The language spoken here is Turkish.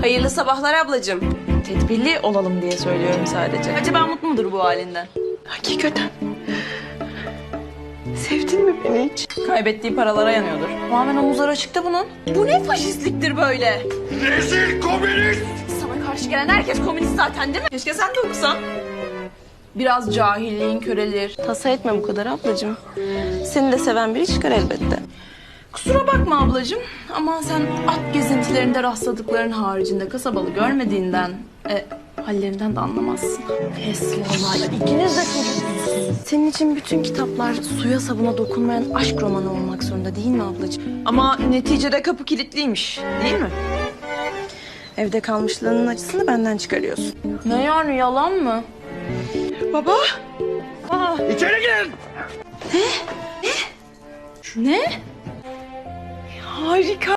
Hayırlı sabahlar ablacığım. Tedbirli olalım diye söylüyorum sadece. Acaba mutlu mudur bu halinden? Hakikaten. Sevdin mi beni hiç? Kaybettiği paralara yanıyordur. Tamamen omuzları açıkta bunun. Bu ne faşistliktir böyle? Rezil komünist! Sana karşı gelen herkes komünist zaten değil mi? Keşke sen de okusan. Biraz cahilliğin körelir. Tasa etme bu kadar ablacığım. Seni de seven biri çıkar elbette. Kusura bakma ablacığım ama sen at gezintilerinde rastladıkların haricinde kasabalı görmediğinden, e, hallerinden de anlamazsın. Pes vallahi. İkiniz de çocuksunuz. Senin için bütün kitaplar suya sabuna dokunmayan aşk romanı olmak zorunda değil mi ablacığım? Ama neticede kapı kilitliymiş değil mi? Evde kalmışlığının acısını benden çıkarıyorsun. Ne yani yalan mı? Baba. İçeri girin! Ne? Harika.